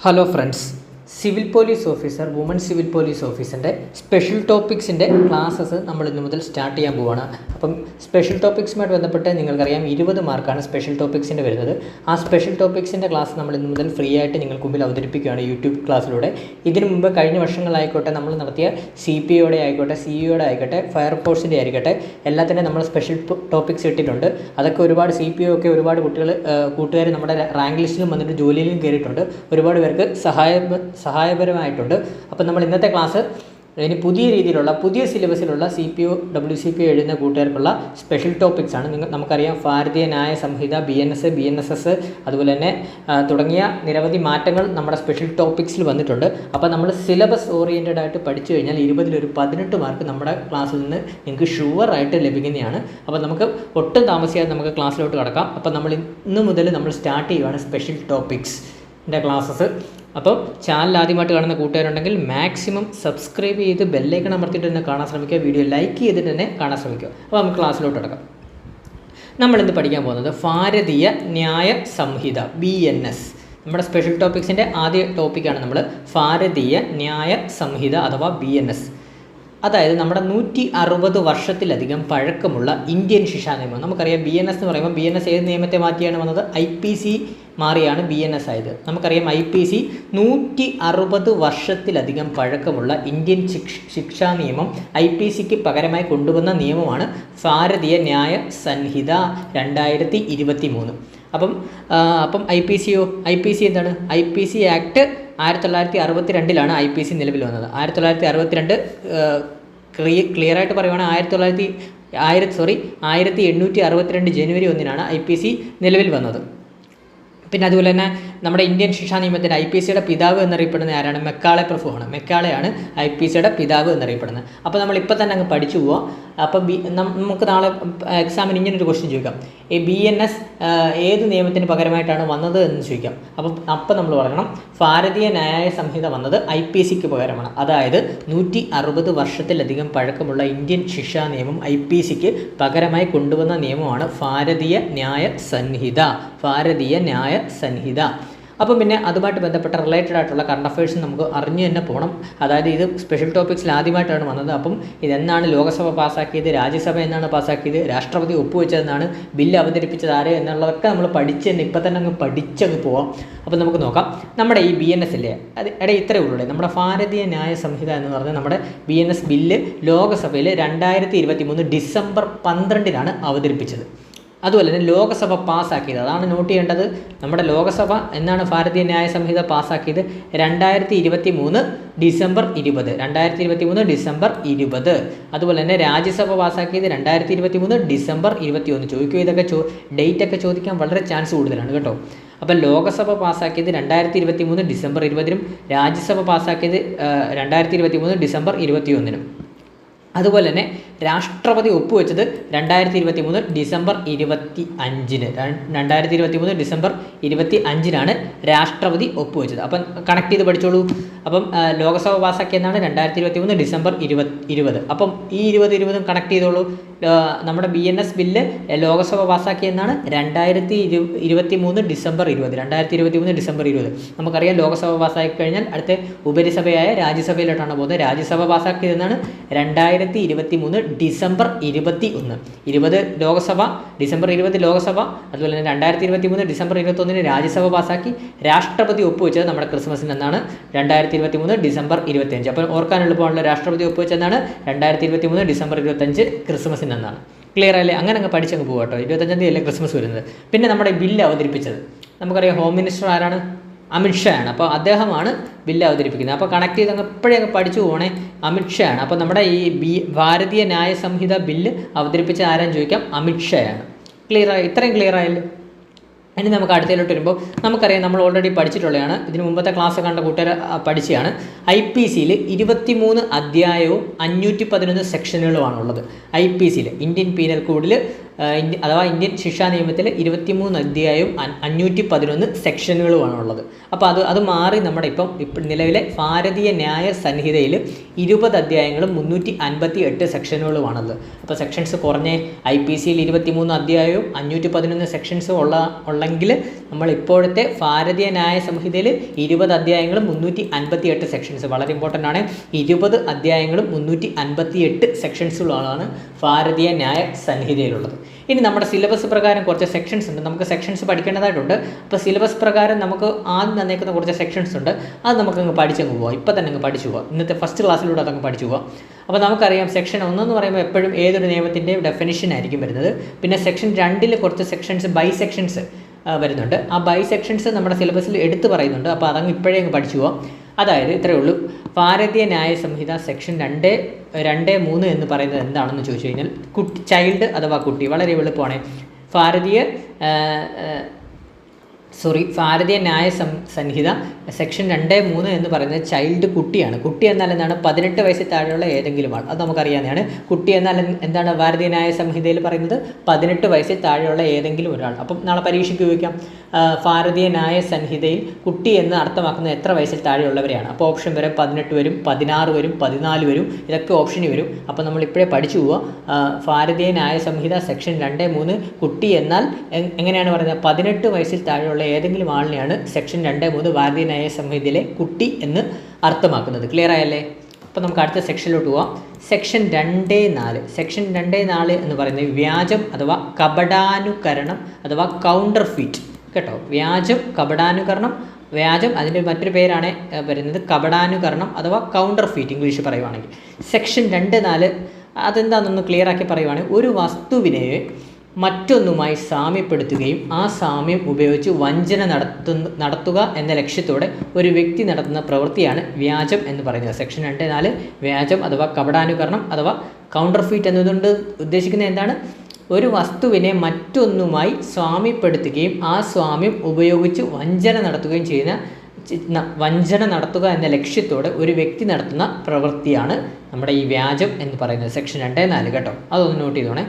Hello friends Civil police officer woman civil police ഓഫീസറിന്റെ special ടോപ്പിക്സിന്റെ classes നമ്മൾ ഇന്ന് മുതൽ സ്റ്റാർട്ട് ചെയ്യാൻ പോവുകയാണ് അപ്പം സ്പെഷ്യൽ ടോപ്പിക്സുമായിട്ട് ബന്ധപ്പെട്ട് നിങ്ങൾക്കറിയാം ഇരുപത് മാർക്കാണ് സ്പെഷ്യൽ ടോപ്പിക്സിന്റെ വരുന്നത്. ആ സ്പെഷ്യൽ ടോപ്പിക്സിന്റെ ക്ലാസ് നമ്മൾ ഇന്ന് മുതൽ ഫ്രീ ആയിട്ട് നിങ്ങൾക്ക് മുമ്പിൽ അവതരിപ്പിക്കുകയാണ് യൂട്യൂബ് ക്ലാസ്സിലൂടെ. ഇതിനു മുമ്പ് കഴിഞ്ഞ വർഷങ്ങളായിക്കോട്ടെ നമ്മൾ നടത്തിയ സി പി ഒയുടെ ആയിക്കോട്ടെ സി ഇയുടെ ആയിക്കോട്ടെ ഫയർഫോഴ്സിന്റെ ആയിക്കോട്ടെ എല്ലാത്തിനും നമ്മൾ സ്പെഷ്യൽ ടോപ്പിക്സ് ഇട്ടിട്ടുണ്ട്. അതൊക്കെ ഒരുപാട് സി പി ഒക്കെ ഒരുപാട് കുട്ടികൾ കൂട്ടുകാർ നമ്മുടെ റാങ്ക് ലിസ്റ്റിലും വന്നിട്ട് ജോലിയിലും കയറിയിട്ടുണ്ട്. ഒരുപാട് പേർക്ക് സഹായ സഹായപരമായിട്ടുണ്ട്. അപ്പം നമ്മൾ ഇന്നത്തെ ക്ലാസ് ഇനി പുതിയ രീതിയിലുള്ള പുതിയ സിലബസിലുള്ള C P O W C P എഴുതുന്ന കൂട്ടുകാർക്കുള്ള സ്പെഷ്യൽ ടോപ്പിക്സ് ആണ്. നിങ്ങൾ നമുക്കറിയാം Bharatiya Nyaya Sanhita B N S B N S S അതുപോലെ തന്നെ തുടങ്ങിയ നിരവധി മാറ്റങ്ങൾ നമ്മുടെ സ്പെഷ്യൽ ടോപ്പിക്സിൽ വന്നിട്ടുണ്ട്. അപ്പോൾ നമ്മൾ സിലബസ് ഓറിയന്റഡ് ആയിട്ട് പഠിച്ചു കഴിഞ്ഞാൽ ഇരുപതിലൊരു പതിനെട്ട് മാർക്ക് നമ്മുടെ ക്ലാസ്സിൽ നിന്ന് നിങ്ങൾക്ക് ഷുവർ ആയിട്ട് ലഭിക്കുന്നതാണ്. അപ്പോൾ നമുക്ക് ഒട്ടും താമസിയാതെ നമുക്ക് ക്ലാസ്സിലോട്ട് കടക്കാം. അപ്പോൾ നമ്മൾ ഇന്ന് മുതൽ നമ്മൾ സ്റ്റാർട്ട് ചെയ്യുകയാണ് സ്പെഷ്യൽ ടോപ്പിക്സിന്റെ ക്ലാസ്സസ് അപ്പോൾ ചാനൽ ആദ്യമായിട്ട് കാണുന്ന കൂട്ടുകാരുണ്ടെങ്കിൽ മാക്സിമം സബ്സ്ക്രൈബ് ചെയ്ത് ബെല്ലൈക്കൺ അമർത്തിയിട്ട് തന്നെ കാണാൻ ശ്രമിക്കുക. വീഡിയോ ലൈക്ക് ചെയ്തിട്ട് തന്നെ കാണാൻ ശ്രമിക്കുക. അപ്പോൾ നമുക്ക് ക്ലാസ്സിലോട്ട് അടക്കാം. നമ്മളിന്ന് പഠിക്കാൻ പോകുന്നത്? Bharatiya Nyaya Sanhita B N S നമ്മുടെ സ്പെഷ്യൽ ടോപ്പിക്സിന്റെ ആദ്യ ടോപ്പിക്കാണ് നമ്മൾ ഭാരതീയ ന്യായ സംഹിത അഥവാ ബി എൻ എസ് അതായത് നമ്മുടെ നൂറ്റി അറുപത് വർഷത്തിലധികം പഴക്കമുള്ള ഇന്ത്യൻ ശിക്ഷാ നിയമം. നമുക്കറിയാം ബി എൻ എസ് എന്ന് പറയുമ്പോൾ ബി എൻ എസ് ഏത് നിയമത്തെ മാറ്റിയാണ് വന്നത്? ഐ പി സി മാറിയാണ് ബി എൻ എസ് ആയത്. നമുക്കറിയാം ഐ പി സി നൂറ്റി അറുപത് വർഷത്തിലധികം പഴക്കമുള്ള ഇന്ത്യൻ ശിക്ഷ ശിക്ഷാ നിയമം ഐ പി സിക്ക് പകരമായി കൊണ്ടുവന്ന നിയമമാണ് ഭാരതീയ ന്യായ സംഹിത രണ്ടായിരത്തി ഇരുപത്തി മൂന്ന് അപ്പം അപ്പം ഐ പി സിയോ ഐ പി സി എന്താണ്? ഐ പി സി ആക്ട് ആയിരത്തി തൊള്ളായിരത്തി അറുപത്തി രണ്ടിലാണ് ഐ പി സി നിലവിൽ വന്നത്. ആയിരത്തി തൊള്ളായിരത്തി അറുപത്തിരണ്ട് ക്ലിയർ ആയിട്ട് പറയുവാണെങ്കിൽ ആയിരത്തി തൊള്ളായിരത്തി ആയിരത്തി സോറി ആയിരത്തി എണ്ണൂറ്റി അറുപത്തിരണ്ട് ജനുവരി ഒന്നിനാണ് ഐ പി സി നിലവിൽ വന്നത്. പിന്നെ അതുപോലെ തന്നെ നമ്മുടെ ഇന്ത്യൻ ശിക്ഷാ നിയമത്തിന്റെ ഐ പി സിയുടെ പിതാവ് എന്നറിയപ്പെടുന്ന ആരാണ്? മെക്കാളെ പ്രഭുവാണ്. മെക്കാളെയാണ് ഐ പി സിയുടെ പിതാവ് എന്നറിയപ്പെടുന്നത്. അപ്പോൾ നമ്മൾ ഇപ്പോൾ തന്നെ അങ്ങ് പഠിച്ചു പോവാം. അപ്പോൾ ബി നമുക്ക് നാളെ എക്സാമിന് ഇങ്ങനൊരു ക്വസ്റ്റ്യൻ ചോദിക്കാം. ഈ ബി എൻ എസ് ഏത് നിയമത്തിന് പകരമായിട്ടാണ് വന്നത് എന്ന് ചോദിക്കാം. അപ്പം അപ്പം നമ്മൾ പറയണം. ഭാരതീയ ന്യായ സംഹിത വന്നത് ഐ പി സിക്ക് പകരമാണ്. അതായത് നൂറ്റി അറുപത് വർഷത്തിലധികം പഴക്കമുള്ള ഇന്ത്യൻ ശിക്ഷാ നിയമം ഐ പി സിക്ക് പകരമായി കൊണ്ടുവന്ന നിയമമാണ് ഭാരതീയ ന്യായ സംഹിത. ഭാരതീയ ന്യായ സംഹിത. അപ്പം പിന്നെ അതുമായിട്ട് ബന്ധപ്പെട്ട റിലേറ്റഡ് ആയിട്ടുള്ള കറണ്ട് അഫയേഴ്സ് നമുക്ക് അറിഞ്ഞു തന്നെ പോകണം അതായത് ഇത് സ്പെഷ്യൽ ടോപ്പിക്സിൽ ആദ്യമായിട്ടാണ് വന്നത്. അപ്പം ഇതെന്നാണ് ലോകസഭ പാസ്സാക്കിയത് രാജ്യസഭ എന്നാണ് പാസ്സാക്കിയത് രാഷ്ട്രപതി ഒപ്പുവെച്ചതെന്നാണ് ബില്ല് അവതരിപ്പിച്ചത് ആര് എന്നുള്ളതൊക്കെ നമ്മൾ പഠിച്ച് തന്നെ ഇപ്പം തന്നെ അങ്ങ് പഠിച്ചങ്ങ് പോവാം. അപ്പം നമുക്ക് നോക്കാം. നമ്മുടെ ഈ ബി എൻ എസ് ഇല്ലേ? അത് എടേ ഇത്രയേ ഉള്ളൂ നമ്മുടെ ഭാരതീയ ന്യായ സംഹിത എന്ന് പറഞ്ഞാൽ നമ്മുടെ ബി എൻ എസ് ബില്ല് ലോകസഭയിൽ രണ്ടായിരത്തി ഇരുപത്തി മൂന്ന് ഡിസംബർ പന്ത്രണ്ടിനാണ് അവതരിപ്പിച്ചത്. അതുപോലെ തന്നെ ലോകസഭ പാസ്സാക്കിയത്. അതാണ് നോട്ട് ചെയ്യേണ്ടത്. നമ്മുടെ ലോകസഭ എന്നാണ് ഭാരതീയ ന്യായ സംഹിത പാസ്സാക്കിയത്? രണ്ടായിരത്തി ഇരുപത്തി മൂന്ന് ഡിസംബർ ഇരുപത്. രണ്ടായിരത്തി ഇരുപത്തി മൂന്ന് ഡിസംബർ ഇരുപത്. അതുപോലെ തന്നെ രാജ്യസഭ പാസ്സാക്കിയത് രണ്ടായിരത്തി ഇരുപത്തി മൂന്ന് ഡിസംബർ ഇരുപത്തി ഒന്ന് ചോദിക്കും ഇതൊക്കെ ചോ ഡേറ്റ് ഒക്കെ ചോദിക്കാൻ വളരെ ചാൻസ് കൂടുതലാണ് കേട്ടോ. അപ്പം ലോകസഭ പാസ്സാക്കിയത് രണ്ടായിരത്തി ഇരുപത്തി മൂന്ന് ഡിസംബർ ഇരുപതിനും രാജ്യസഭ പാസ്സാക്കിയത് രണ്ടായിരത്തി ഇരുപത്തി മൂന്ന് ഡിസംബർ ഇരുപത്തി ഒന്നിനും അതുപോലെ തന്നെ രാഷ്ട്രപതി ഒപ്പുവെച്ചത് രണ്ടായിരത്തി ഇരുപത്തി മൂന്ന് ഡിസംബർ ഇരുപത്തി അഞ്ചിന് രണ്ടായിരത്തി ഇരുപത്തി മൂന്ന് ഡിസംബർ ഇരുപത്തി അഞ്ചിനാണ് രാഷ്ട്രപതി ഒപ്പുവെച്ചത്. അപ്പം കണക്ട് ചെയ്ത് പഠിച്ചോളൂ. അപ്പം ലോകസഭ പാസ്സാക്കിയെന്നാണ് രണ്ടായിരത്തി ഇരുപത്തി മൂന്ന് ഡിസംബർ ഇരുപത് ഇരുപത് അപ്പം ഈ ഇരുപത് ഇരുപതും കണക്ട് ചെയ്തോളൂ നമ്മുടെ B N S bill Lok Sabha പാസ്സാക്കിയെന്നാണ് രണ്ടായിരത്തി ഇരു ഇരുപത്തി മൂന്ന് ഡിസംബർ ഇരുപത്. രണ്ടായിരത്തി ഇരുപത്തി മൂന്ന് ഡിസംബർ ഇരുപത്. നമുക്കറിയാം ലോകസഭ പാസ്സാക്കി കഴിഞ്ഞാൽ അടുത്ത ഉപരിസഭയായ രാജ്യസഭയിലോട്ടാണ് പോകുന്നത്. രാജ്യസഭ പാസ്സാക്കിയതെന്നാണ് രണ്ടായിരത്തി ഇരുപത്തി മൂന്ന് ഡിസംബർ ഇരുപത്തി ഒന്ന്. ഇരുപത് ലോകസഭ ഡിസംബർ ഇരുപത് ലോകസഭ അതുപോലെ തന്നെ രണ്ടായിരത്തി ഇരുപത്തി മൂന്ന് ഡിസംബർ ഇരുപത്തൊന്നിന് രാജ്യസഭ പാസാക്കി രാഷ്ട്രപതി ഒപ്പുവെച്ചത് നമ്മുടെ ക്രിസ്മസിന് എന്നാണ്. രണ്ടായിരത്തി ഇരുപത്തി മൂന്ന് ഡിസംബർ ഇരുപത്തിയഞ്ച്. അപ്പോൾ ഓർക്കാൻ എളുപ്പമുള്ള രാഷ്ട്രപതി ഒപ്പുവെച്ചെന്നാണ് രണ്ടായിരത്തി ഇരുപത്തി മൂന്ന് ഡിസംബർ ഇരുപത്തഞ്ച് ക്രിസ്മസിന് എന്നാണ്. ക്ലിയർ അല്ലേ? അങ്ങനെ അങ്ങ് പഠിച്ചങ്ങ് പോകട്ടോ കേട്ടോ ഇരുപത്തഞ്ചാം തീയതി അല്ലേ ക്രിസ്മസ് വരുന്നത്? പിന്നെ നമ്മുടെ ബില്ല് അവതരിപ്പിച്ചത്. നമുക്കറിയാം ഹോം മിനിസ്റ്റർ ആരാണ്? അമിത്ഷാ ആണ്. അപ്പോൾ അദ്ദേഹമാണ് ബില്ല് അവതരിപ്പിക്കുന്നത്. അപ്പോൾ കണക്ട് ചെയ്ത് അങ്ങ് എപ്പോഴേ പഠിച്ചു പോകണേ അമിത്ഷാ ആണ്. അപ്പോൾ നമ്മുടെ ഈ ബി ഭാരതീയ ന്യായ സംഹിത ബില്ല് അവതരിപ്പിച്ച ആരാന്ന് ചോദിക്കാം? അമിത്ഷാ ആണ്. ക്ലിയർ ആയി? ഇത്രയും ക്ലിയർ ആയല്ലേ? ഇനി നമുക്ക് അടുത്തതിലോട്ട് വരുമ്പോൾ നമുക്കറിയാം നമ്മൾ ഓൾറെഡി പഠിച്ചിട്ടുള്ളതാണ്. ഇതിന് മുമ്പത്തെ ക്ലാസ് കണ്ട കൂട്ടുകാർ പഠിച്ചതാണ് ഐ പി സിയിൽ ഇരുപത്തിമൂന്ന് അധ്യായവും അഞ്ഞൂറ്റി പതിനൊന്ന് സെക്ഷനുകളുമാണ് ഉള്ളത് ഐ പി സിയിൽ ഇന്ത്യൻ പീനൽ കോഡിൽ അഥവാ ഇന്ത്യൻ ശിക്ഷാ നിയമത്തിൽ ഇരുപത്തിമൂന്ന് അധ്യായവും അഞ്ഞൂറ്റി പതിനൊന്ന് സെക്ഷനുകളുമാണ് ഉള്ളത്. അപ്പോൾ അത് അത് മാറി നമ്മുടെ ഇപ്പം ഇപ്പം നിലവിലെ ഭാരതീയ ന്യായ സംഹിതയിൽ ഇരുപത് അധ്യായങ്ങളും മുന്നൂറ്റി അൻപത്തി എട്ട് സെക്ഷനുകളുമാണുള്ളത്. അപ്പോൾ സെക്ഷൻസ് കുറഞ്ഞ ഐ പി സിയിൽ ഇരുപത്തിമൂന്ന് അധ്യായവും അഞ്ഞൂറ്റി പതിനൊന്ന് സെക്ഷൻസും ഉള്ള ഉള്ളെങ്കിൽ നമ്മൾ ഇപ്പോഴത്തെ ഭാരതീയ ന്യായ സംഹിതയിൽ ഇരുപത് അധ്യായങ്ങളും മുന്നൂറ്റി അൻപത്തി എട്ട് സെക്ഷൻസ്. വളരെ ഇമ്പോർട്ടന്റ് ആണ്. ഇരുപത് അധ്യായങ്ങളും മുന്നൂറ്റി അൻപത്തി എട്ട് സെക്ഷൻസുകളാണ് ഭാരതീയ ന്യായ സംഹിതയിലുള്ളത് ഇനി നമ്മുടെ സിലബസ് പ്രകാരം കുറച്ച് സെക്ഷൻസ് ഉണ്ട്. നമുക്ക് സെക്ഷൻസ് പഠിക്കേണ്ടതായിട്ടുണ്ട്. അപ്പോൾ സിലബസ് പ്രകാരം നമുക്ക് ആദ്യം തന്നേക്കുന്ന കുറച്ച് സെക്ഷൻസ് ഉണ്ട്. അത് നമുക്ക് അങ്ങ് പഠിച്ചങ്ങ് പോവാം. ഇപ്പം തന്നെ അങ്ങ് പഠിച്ചു പോവാം. ഇന്നത്തെ ഫസ്റ്റ് ക്ലാസ്സിലൂടെ അതങ്ങ് പഠിച്ചു പോവാം. അപ്പോൾ നമുക്കറിയാം സെക്ഷൻ ഒന്നെന്ന് പറയുമ്പോൾ എപ്പോഴും ഏതൊരു നിയമത്തിന്റെയും ഡെഫിനിഷൻ ആയിരിക്കും വരുന്നത്. പിന്നെ സെക്ഷൻ രണ്ടിൽ കുറച്ച് സെക്ഷൻസ് ബൈ സെക്ഷൻസ് വരുന്നുണ്ട്. ആ ബൈ സെക്ഷൻസ് നമ്മുടെ സിലബസിൽ എടുത്തു പറയുന്നുണ്ട്. അപ്പോൾ അതങ്ങ് ഇപ്പോഴേ അങ്ങ് പഠിച്ചു പോവാം. അതായത് ഇത്രയേ ഉള്ളൂ. ഭാരതീയ ന്യായ സംഹിത സെക്ഷൻ രണ്ട് രണ്ട് മൂന്ന് എന്ന് പറയുന്നത് എന്താണെന്ന് ചോദിച്ചു കഴിഞ്ഞാൽ കുട്ടി ചൈൽഡ് അഥവാ കുട്ടി വളരെ എളുപ്പമാണ്. ഭാരതീയ സോറി ഭാരതീയ ന്യായ സംഹിത സെക്ഷൻ രണ്ട് മൂന്ന് എന്ന് പറയുന്നത് ചൈൽഡ് കുട്ടിയാണ്. കുട്ടി എന്നാൽ എന്താണ്? പതിനെട്ട് വയസ്സിൽ താഴെയുള്ള ഏതെങ്കിലും ആൾ അത് നമുക്കറിയാവുന്നതാണ്. കുട്ടി എന്നാൽ എന്താണ് ഭാരതീയ ന്യായ സംഹിതയിൽ പറയുന്നത്? പതിനെട്ട് വയസ്സിൽ താഴെയുള്ള ഏതെങ്കിലും ഒരാൾ. അപ്പം നാളെ പരീക്ഷയ്ക്ക് ചോദിക്കാം. ഭാരതീയ ന്യായ സംഹിതയിൽ കുട്ടി എന്ന് അർത്ഥമാക്കുന്നത് എത്ര വയസ്സിൽ താഴെയുള്ളവരെയാണ്? അപ്പോൾ ഓപ്ഷൻ വരെ പതിനെട്ട് വരും പതിനാറ് വരും പതിനാല് വരും. ഇതൊക്കെ ഓപ്ഷനിൽ വരും. അപ്പോൾ നമ്മൾ ഇപ്പോഴേ പഠിച്ചു പോവുക ഭാരതീയ ന്യായ സംഹിത സെക്ഷൻ രണ്ട് മൂന്ന് കുട്ടി എന്നാൽ എങ്ങനെയാണ് പറയുന്നത്? പതിനെട്ട് വയസ്സിൽ താഴെയുള്ള ഏതെങ്കിലും ആളിനെയാണ് സെക്ഷൻ രണ്ട് മൂന്ന് ഭാരതീയ ന്യായ സംഹിതയിലെ കുട്ടി എന്ന് അർത്ഥമാക്കുന്നത്. ക്ലിയർ ആയല്ലേ? അപ്പോൾ നമുക്ക് അടുത്ത സെക്ഷനിലോട്ട് പോവാം. സെക്ഷൻ രണ്ട് നാല്. സെക്ഷൻ രണ്ട് നാല് എന്ന് പറയുന്നത് വ്യാജം അഥവാ കപടാനുകരണം അഥവാ കൗണ്ടർ ഫീറ്റ് കേട്ടോ? വ്യാജം കപടാനുകരണം വ്യാജം അതിന്റെ മറ്റൊരു പേരാണ് വരുന്നത് കപടാനുകരണം അഥവാ കൗണ്ടർ ഫീറ്റ് ഇംഗ്ലീഷ് പറയുവാണെങ്കിൽ. സെക്ഷൻ രണ്ട് നാല് അതെന്താണെന്നൊന്ന് ക്ലിയർ ആക്കി പറയുവാണെങ്കിൽ ഒരു വസ്തുവിനെ മറ്റൊന്നുമായി സാമ്യപ്പെടുത്തുകയും ആ സാമ്യം ഉപയോഗിച്ച് വഞ്ചന നടത്തു നടത്തുക എന്ന ലക്ഷ്യത്തോടെ ഒരു വ്യക്തി നടത്തുന്ന പ്രവൃത്തിയാണ് വ്യാജം എന്ന് പറയുന്നത്. സെക്ഷൻ രണ്ട് നാല് വ്യാജം അഥവാ കപടാനുകരണം അഥവാ കൗണ്ടർ ഫീറ്റ് എന്നതുകൊണ്ട് ഉദ്ദേശിക്കുന്നത് എന്താണ്? ഒരു വസ്തുവിനെ മറ്റൊന്നുമായി സ്വാമ്യപ്പെടുത്തുകയും ആ സ്വാമ്യം ഉപയോഗിച്ച് വഞ്ചന നടത്തുകയും ചെയ്യുന്ന വഞ്ചന നടത്തുക എന്ന ലക്ഷ്യത്തോടെ ഒരു വ്യക്തി നടത്തുന്ന പ്രവൃത്തിയാണ് നമ്മുടെ ഈ വ്യാജം എന്ന് പറയുന്നത്. സെക്ഷൻ രണ്ട് നാല് കേട്ടോ. അതൊന്ന് നോട്ട് ചെയ്തോണേ.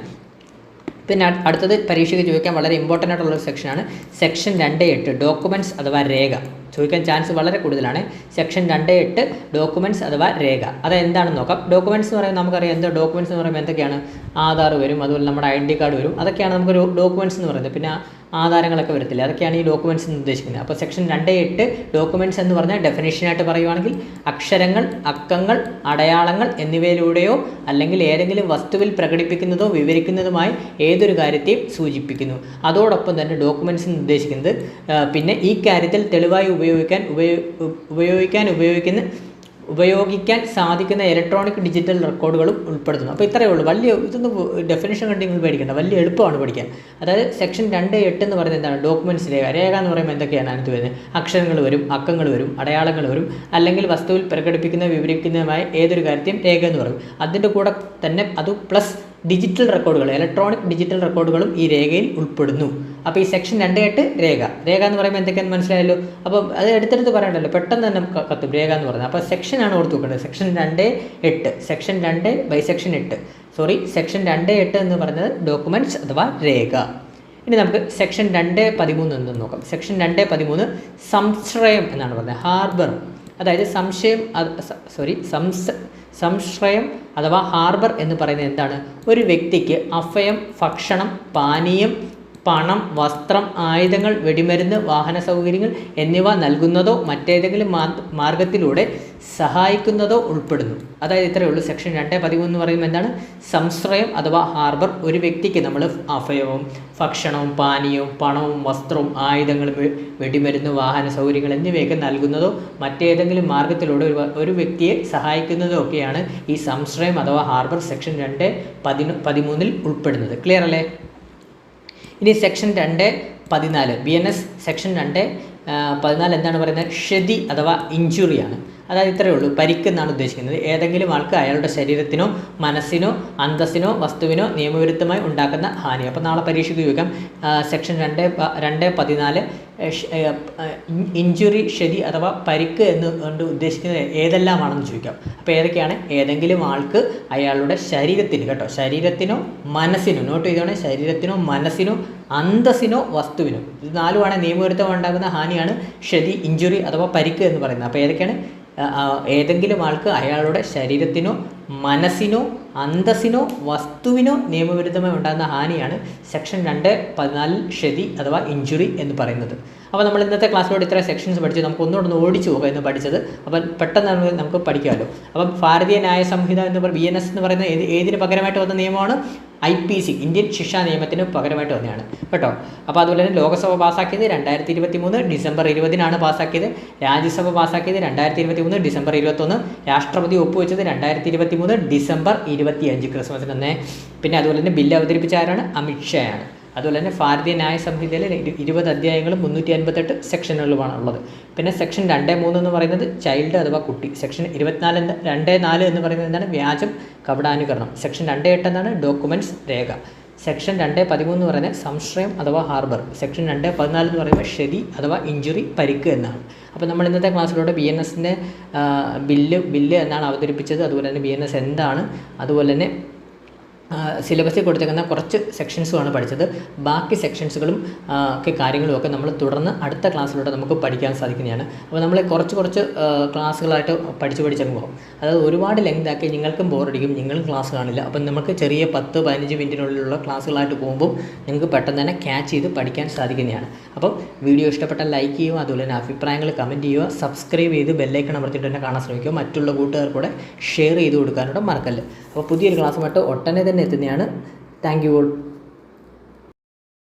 പിന്നെ അടുത്തത് പരീക്ഷയ്ക്ക് ചോദിക്കാൻ വളരെ ഇമ്പോർട്ടന്റ് ആയിട്ടുള്ള ഒരു സെക്ഷനാണ് സെക്ഷൻ രണ്ട് എട്ട് ഡോക്യുമെന്റ്സ് അഥവാ രേഖ. ചോദിക്കാൻ ചാൻസ് വളരെ കൂടുതലാണ്. സെക്ഷൻ രണ്ട് എട്ട് ഡോക്യുമെന്റ്സ് അഥവാ രേഖ. അത് എന്താണെന്ന് നോക്കാം. ഡോക്യുമെന്റ്സ് എന്ന് പറയുമ്പോൾ നമുക്കറിയാം എന്താ ഡോക്യുമെന്റ്സ് എന്ന് പറയുമ്പോൾ എന്തൊക്കെയാണ്? ആധാർ വരും അതുപോലെ നമ്മുടെ ഐ ഡി കാർഡ് വരും. അതൊക്കെയാണ് നമുക്കൊരു ഡോക്യുമെന്റ്സ് എന്ന് പറയുന്നത്. പിന്നെ ആധാരങ്ങളൊക്കെ വരത്തില്ല? അതൊക്കെയാണ് ഈ ഡോക്യുമെന്റ്സ് എന്ന് ഉദ്ദേശിക്കുന്നത്. അപ്പോൾ സെക്ഷൻ രണ്ട് എട്ട് ഡോക്യുമെന്റ്സ് എന്ന് പറഞ്ഞാൽ ഡെഫിനേഷനായിട്ട് പറയുവാണെങ്കിൽ അക്ഷരങ്ങൾ അക്കങ്ങൾ അടയാളങ്ങൾ എന്നിവയിലൂടെയോ അല്ലെങ്കിൽ ഏതെങ്കിലും വസ്തുവിൽ പ്രകടിപ്പിക്കുന്നതോ വിവരിക്കുന്നതുമായി ഏതൊരു കാര്യത്തെയും സൂചിപ്പിക്കുന്നു. അതോടൊപ്പം തന്നെ ഡോക്യുമെന്റ്സ് എന്ന് ഉദ്ദേശിക്കുന്നത് പിന്നെ ഈ കാര്യത്തിൽ തെളിവായി ഉപയോഗിക്കാൻ ഉപയോ ഉപയോഗിക്കാൻ ഉപയോഗിക്കുന്ന ഉപയോഗിക്കാൻ സാധിക്കുന്ന ഇലക്ട്രോണിക് ഡിജിറ്റൽ റെക്കോർഡുകളും ഉൾപ്പെടുത്തുന്നു. അപ്പോൾ ഇത്രയേ ഉള്ളൂ. വലിയ ഇതൊന്നും ഡെഫിനേഷൻ കണ്ട് നിങ്ങൾ പേടിക്കേണ്ട. വലിയ എളുപ്പമാണ് പഠിക്കാൻ. അതായത് സെക്ഷൻ രണ്ട് എട്ട് എന്ന് പറയുന്നത് എന്താണ്? ഡോക്യുമെന്റ്സ് രേഖ രേഖ എന്ന് പറയുമ്പോൾ എന്തൊക്കെയാണ് അതിനകത്ത് വരുന്നത്? അക്ഷരങ്ങൾ വരും അക്കങ്ങൾ വരും അടയാളങ്ങൾ വരും അല്ലെങ്കിൽ വസ്തുവിൽ പ്രകടിപ്പിക്കുന്ന വിവരിക്കുന്നതുമായ ഏതൊരു കാര്യത്തെയും രേഖ എന്ന് പറയും. അതിന്റെ കൂടെ തന്നെ അത് പ്ലസ് ഡിജിറ്റൽ റെക്കോർഡുകൾ ഇലക്ട്രോണിക് ഡിജിറ്റൽ റെക്കോർഡുകളും ഈ രേഖയിൽ ഉൾപ്പെടുന്നു. അപ്പോൾ ഈ സെക്ഷൻ രണ്ട് എട്ട് രേഖ. രേഖ എന്ന് പറയുമ്പോൾ എന്തൊക്കെയാണ് മനസ്സിലായല്ലോ? അപ്പോൾ അത് എടുത്തെടുത്ത് പറയണ്ടല്ലോ? പെട്ടെന്ന് തന്നെ കത്തും. രേഖ എന്ന് പറയുന്നത്. അപ്പോൾ സെക്ഷനാണ് ഓർത്ത് വെക്കേണ്ടത്. സെക്ഷൻ രണ്ട് എട്ട്. സെക്ഷൻ രണ്ട് ബൈ സെക്ഷൻ എട്ട്. സോറി സെക്ഷൻ രണ്ട് എട്ട് എന്ന് പറയുന്നത് ഡോക്യുമെന്റ്സ് അഥവാ രേഖ. ഇനി നമുക്ക് സെക്ഷൻ രണ്ട് പതിമൂന്ന് എന്തെന്ന് നോക്കാം. സെക്ഷൻ രണ്ട് പതിമൂന്ന് സംശ്രയം എന്നാണ് പറയുന്നത് ഹാർബർ അതായത് സംശയം സോറി സംശ സംശ്രയം അഥവാ ഹാർബർ എന്ന് പറയുന്നത് എന്താണ്? ഒരു വ്യക്തിക്ക് അഭയം ഭക്ഷണം പാനീയം പണം വസ്ത്രം ആയുധങ്ങൾ വെടിമരുന്ന് വാഹന സൗകര്യങ്ങൾ എന്നിവ നൽകുന്നതോ മറ്റേതെങ്കിലും മാർഗത്തിലൂടെ സഹായിക്കുന്നതോ ഉൾപ്പെടുന്നു. അതായത് ഇത്രയേ ഉള്ളൂ. സെക്ഷൻ രണ്ട് പതിമൂന്ന് എന്ന് പറയുമ്പോൾ എന്താണ്? സംശ്രയം അഥവാ ഹാർബർ ഒരു വ്യക്തിക്ക് നമ്മൾ അഭയവും ഭക്ഷണവും പാനീയവും പണവും വസ്ത്രവും ആയുധങ്ങളും വെടിമരുന്ന് വാഹന സൗകര്യങ്ങൾ എന്നിവയൊക്കെ നൽകുന്നതോ മറ്റേതെങ്കിലും മാർഗത്തിലൂടെ ഒരു ഒരു വ്യക്തിയെ സഹായിക്കുന്നതോ ഒക്കെയാണ് ഈ സംശ്രയം അഥവാ ഹാർബർ സെക്ഷൻ രണ്ട് പതിനൊ പതിമൂന്നിൽ ഉൾപ്പെടുന്നത്. ക്ലിയർ അല്ലേ? ഇനി സെക്ഷൻ രണ്ട് പതിനാല്. ബി എൻ എസ് സെക്ഷൻ രണ്ട് പതിനാല് എന്താണ് പറയുന്നത്? ക്ഷതി അഥവാ ഇഞ്ചുറിയാണ് അതായത് ഇത്രയേ ഉള്ളൂ. പരിക്ക് എന്നാണ് ഉദ്ദേശിക്കുന്നത്. ഏതെങ്കിലും ആൾക്ക് അയാളുടെ ശരീരത്തിനോ മനസ്സിനോ അന്തസ്സിനോ വസ്തുവിനോ നിയമവിരുദ്ധമായി ഉണ്ടാക്കുന്ന ഹാനി. അപ്പോൾ നാളെ പരീക്ഷയ്ക്ക് ചോദിക്കാം. സെക്ഷൻ രണ്ട് രണ്ട് പതിനാല് ഇഞ്ചുറി ശരി അഥവാ പരിക്ക് എന്ന് കൊണ്ട് ഉദ്ദേശിക്കുന്നത് ഏതെല്ലാമാണെന്ന് ചോദിക്കാം. അപ്പോൾ ഏതൊക്കെയാണ്? ഏതെങ്കിലും ആൾക്ക് അയാളുടെ ശരീരത്തിന് കേട്ടോ. ശരീരത്തിനോ മനസ്സിനോ നോട്ട് ചെയ്തോണേ ശരീരത്തിനോ മനസ്സിനോ അന്തസ്സിനോ വസ്തുവിനോ. ഇത് നാലുമാണ് നിയമവിരുദ്ധം ഉണ്ടാകുന്ന ഹാനിയാണ് ക്ഷതി ഇഞ്ചുറി അഥവാ പരിക്ക് എന്ന് പറയുന്നത്. അപ്പോൾ ഏതൊക്കെയാണ്? ഏതെങ്കിലും ആൾക്ക് അയാളുടെ ശരീരത്തിനോ മനസ്സിനോ അന്തസ്സിനോ വസ്തുവിനോ നിയമവിരുദ്ധമായി ഉണ്ടാകുന്ന ഹാനിയാണ് സെക്ഷൻ രണ്ട് പതിനാലിൽ ക്ഷതി അഥവാ ഇഞ്ചുറി എന്ന് പറയുന്നത്. അപ്പോൾ നമ്മൾ ഇന്നത്തെ ക്ലാസ്സിലൂടെ ഇത്ര സെക്ഷൻസ് പഠിച്ചു. നമുക്ക് ഒന്നുകൂടെ ഒന്ന് ഓടിച്ചു പോകാം എന്ന് പഠിച്ചത്. അപ്പം പെട്ടെന്ന് നമുക്ക് പഠിക്കാമല്ലോ. അപ്പം ഭാരതീയ ന്യായ സംഹിത എന്ന് പറയുന്ന ബി എൻ എസ് എന്ന് പറയുന്ന ഏത് ഏതിന് പകരമായിട്ട് വന്ന നിയമമാണ്? ഐ പി സി ഇന്ത്യൻ ശിക്ഷാ നിയമത്തിന് പകരമായിട്ട് വന്നതാണ്. കേട്ടോ? അപ്പോൾ അതുപോലെ തന്നെ ലോകസഭ പാസ്സാക്കിയത് രണ്ടായിരത്തി ഇരുപത്തി മൂന്ന് ഡിസംബർ ഇരുപതിനാണ് പാസ്സാക്കിയത് രാജ്യസഭ പാസ്സാക്കിയത് രണ്ടായിരത്തി ഇരുപത്തി മൂന്ന് ഡിസംബർ ഇരുപത്തൊന്ന്. രാഷ്ട്രപതി ഒപ്പുവെച്ചത് രണ്ടായിരത്തി ഇരുപത്തി മൂന്ന് ഡിസംബർ ഇരുപത്തി അഞ്ച് ക്രിസ്മസിന് തന്നെ പിന്നെ അതുപോലെ തന്നെ ബില്ല് അവതരിപ്പിച്ച ആരാണ്? അമിത്ഷായാണ് അതുപോലെ തന്നെ ഭാരതീയ ന്യായ സംഹിതയിൽ ഇരുപത് അധ്യായങ്ങളും മുന്നൂറ്റി അൻപത്തെട്ട് സെക്ഷനുകളുമാണ് ഉള്ളത് പിന്നെ സെക്ഷൻ രണ്ട് മൂന്ന് എന്ന് പറയുന്നത് ചൈൽഡ് അഥവാ കുട്ടി. സെക്ഷൻ ഇരുപത്തിനാല് രണ്ട് നാല് എന്ന് പറയുന്നത് എന്താണ്? വ്യാജം കപടാനുകരണം. സെക്ഷൻ രണ്ട് എട്ട് എന്നാണ് ഡോക്യുമെന്റ്സ് രേഖ. സെക്ഷൻ രണ്ട് പതിമൂന്ന് പറയുന്നത് സംശയം അഥവാ ഹാർബർ. സെക്ഷൻ രണ്ട് പതിനാല് എന്ന് പറയുമ്പോൾ ഷെതി അഥവാ ഇഞ്ചുറി പരിക്ക് എന്നാണ്. അപ്പോൾ നമ്മൾ ഇന്നത്തെ ക്ലാസ്സിലൂടെ ബി എൻ എസിന്റെ ബില്ല് ബില്ല് എന്നാണ് അവതരിപ്പിച്ചത്. അതുപോലെ തന്നെ ബി എൻ എസ് എന്താണ്? അതുപോലെ തന്നെ സിലബസിൽ കൊടുത്തേക്കുന്ന കുറച്ച് സെക്ഷൻസുമാണ് പഠിച്ചത്. ബാക്കി സെക്ഷൻസുകളും ഒക്കെ കാര്യങ്ങളും ഒക്കെ നമ്മൾ തുടർന്ന് അടുത്ത ക്ലാസ്സിലൂടെ നമുക്ക് പഠിക്കാൻ സാധിക്കുന്നതാണ്. അപ്പോൾ നമ്മൾ കുറച്ച് കുറച്ച് ക്ലാസ്സുകളായിട്ട് പഠിച്ച് പഠിച്ചങ്ങ് പോകും. അതായത് ഒരുപാട് ലെങ്ത് ആക്കി നിങ്ങൾക്കും ബോറടിക്കും നിങ്ങളും ക്ലാസ് കാണില്ല. അപ്പം നമുക്ക് ചെറിയ പത്ത് പതിനഞ്ച് മിനിറ്റിനുള്ളിലുള്ള ക്ലാസ്സുകളായിട്ട് പോകുമ്പോൾ നിങ്ങൾക്ക് പെട്ടെന്ന് തന്നെ ക്യാച്ച് ചെയ്ത് പഠിക്കാൻ സാധിക്കുന്നതാണ്. അപ്പം വീഡിയോ ഇഷ്ടപ്പെട്ടാൽ ലൈക്ക് ചെയ്യുക അതുപോലെ തന്നെ അഭിപ്രായങ്ങൾ കമന്റ് ചെയ്യുക സബ്സ്ക്രൈബ് ചെയ്ത് ബെല്ലൈക്കൺ അമർത്തിയിട്ട് തന്നെ കാണാൻ ശ്രമിക്കുക. മറ്റുള്ള കൂട്ടുകാർ കൂടെ ഷെയർ ചെയ്ത് കൊടുക്കാനോട് മറക്കല്ലേ. അപ്പോൾ പുതിയൊരു ക്ലാസ്സുമായിട്ട് ഒട്ടനെ തന്നെ എത്തുന്നതാണ് താങ്ക് യു ഓൾ.